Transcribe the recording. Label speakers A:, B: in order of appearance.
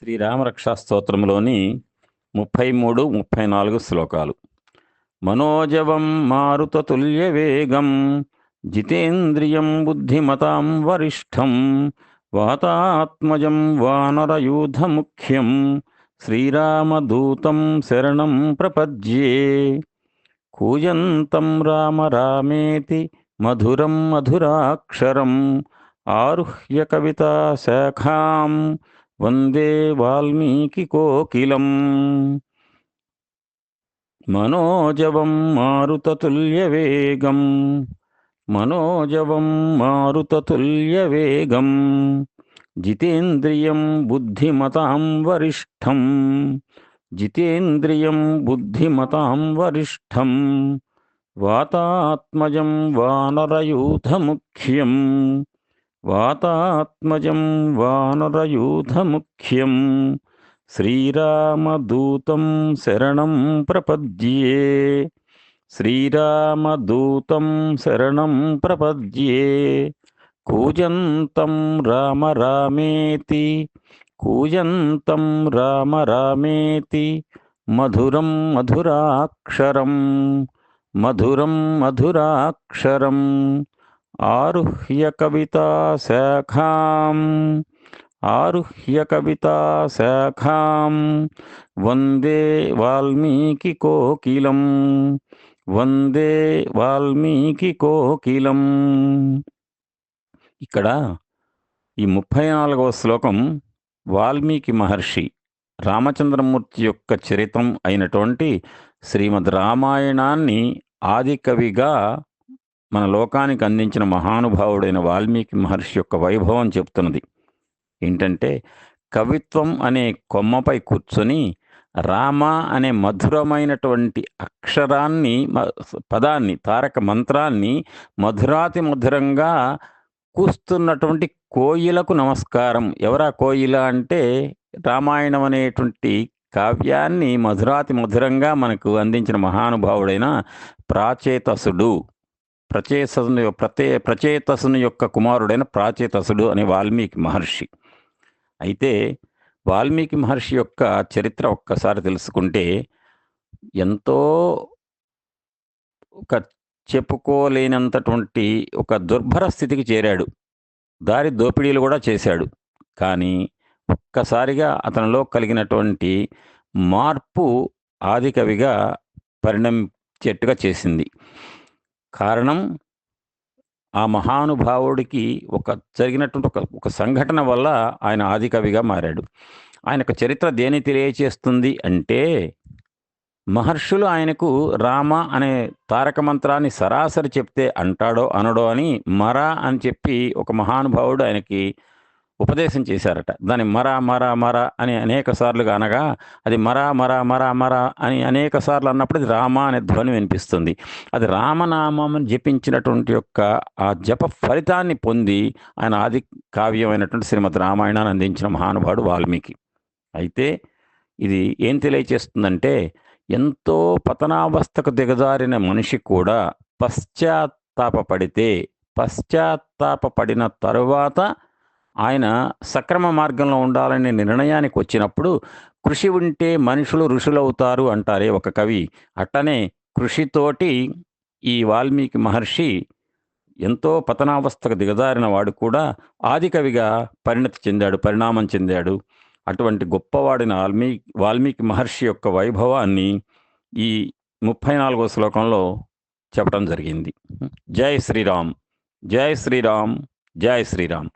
A: శ్రీరామరక్షా స్తోత్రంలోని ముప్పై మూడు ముప్పై నాలుగు శ్లోకాలు. మనోజవం మారుతతుల్య వేగం జితేంద్రియం బుద్ధిమతాం వరిష్టం వాతాత్మజం వానరయూధముఖ్యం శ్రీరామదూతం శరణం ప్రపద్యే. కూజంతం రామ రామేతి మధురం మధురాక్షరం ఆరుహ్య కవితా శాఖాం వందే వాల్మీకి కోకిలం. మనోజవం మారుతతుల్యవేగం మనోజవం మారుతతుల్యవేగం జితేంద్రియం బుద్ధిమతాం వరిష్టం. జితేంద్రియం బుద్ధిమతాం వరిష్టం. వాతాత్మజం వానరయూథముఖ్యం వాతాత్మజం వానరయూథముఖ్యం శ్రీరామదూతం శరణం ప్రపద్యే. శ్రీరామదూతం శరణం ప్రపద్యే. కూజంతం రామ రామేతి. కూజంతం రామ రామేతి. మధురం మధురాక్షరం. మధురం మధురాక్షరం. ఆరుహ్య కవితా శాఖాం ఆరుహ్య కవితా శాఖాం. వందే వాల్మీకి కోకిలం వందే వాల్మీకి కోకిలం. ఇక్కడ ఈ ముప్పై నాలుగవ శ్లోకం వాల్మీకి మహర్షి రామచంద్రమూర్తి యొక్క చరిత్రం అయినటువంటి శ్రీమద్ రామాయణాన్ని ఆదికవిగా మన లోకానికి అందించిన మహానుభావుడైన వాల్మీకి మహర్షి యొక్క వైభవం చెప్తున్నది. ఏంటంటే కవిత్వం అనే కొమ్మపై కూర్చొని రామ అనే మధురమైనటువంటి అక్షరాన్ని పదాన్ని తారక మంత్రాన్ని మధురాతి మధురంగా కూస్తున్నటువంటి కోయిలకు నమస్కారం. ఎవరా కోయిల అంటే రామాయణం అనేటువంటి కావ్యాన్ని మధురాతి మధురంగా మనకు అందించిన మహానుభావుడైన ప్రాచేతసుడు. ప్రచేతసుని ప్రతే ప్రచేతసుని యొక్క కుమారుడైన ప్రాచేతసుడు అనే వాల్మీకి మహర్షి. అయితే వాల్మీకి మహర్షి యొక్క చరిత్ర ఒక్కసారి తెలుసుకుంటే ఎంతో ఒక చెప్పుకోలేనంతటువంటి ఒక దుర్భర స్థితికి చేరాడు. దారి దోపిడీలు కూడా చేశాడు. కానీ ఒక్కసారిగా అతనిలో కలిగినటువంటి మార్పు ఆదికవిగా పరిణమించేట్టుగా చేసింది. కారణం ఆ మహానుభావుడికి ఒక జరిగినటువంటి ఒక ఒక సంఘటన వల్ల ఆయన ఆదికవిగా మారాడు. ఆయన యొక్క చరిత్ర దేని తెలియచేస్తుంది అంటే మహర్షులు ఆయనకు రామ అనే తారక మంత్రాన్ని సరాసరి చెప్తే అంటాడో అనడో అని మర అని చెప్పి ఒక మహానుభావుడు ఆయనకి ఉపదేశం చేశారట. దాని మర మర మర అని అనేక సార్లుగా అనగా అది మర మర మర మర అని అనేక సార్లు అన్నప్పుడు అది రామ అనే ధ్వని వినిపిస్తుంది. అది రామనామం జపించినటువంటి యొక్క ఆ జప ఫలితాన్ని పొంది ఆయన ఆది కావ్యమైనటువంటి శ్రీమద్ రామాయణాన్ని అందించిన మహానుభావుడు వాల్మీకి. అయితే ఇది ఏం తెలియచేస్తుందంటే ఎంతో పతనావస్థకు దిగజారిన మనిషి కూడా పశ్చాత్తాపడితే పశ్చాత్తాపడిన తరువాత ఆయన సక్రమ మార్గంలో ఉండాలనే నిర్ణయానికి వచ్చినప్పుడు కృషి ఉంటే మనుషులు ఋషులవుతారు అంటారే ఒక కవి. అట్టనే కృషితోటి ఈ వాల్మీకి మహర్షి ఎంతో పతనావస్థకు దిగజారిన వాడు కూడా ఆదికవిగా పరిణతి చెందాడు పరిణామం చెందాడు. అటువంటి గొప్పవాడిన వాల్మీకి వాల్మీకి మహర్షి యొక్క వైభవాన్ని ఈ ముప్పై నాలుగో శ్లోకంలో చెప్పడం జరిగింది. జై శ్రీరామ్ జై శ్రీరామ్ జై శ్రీరామ్.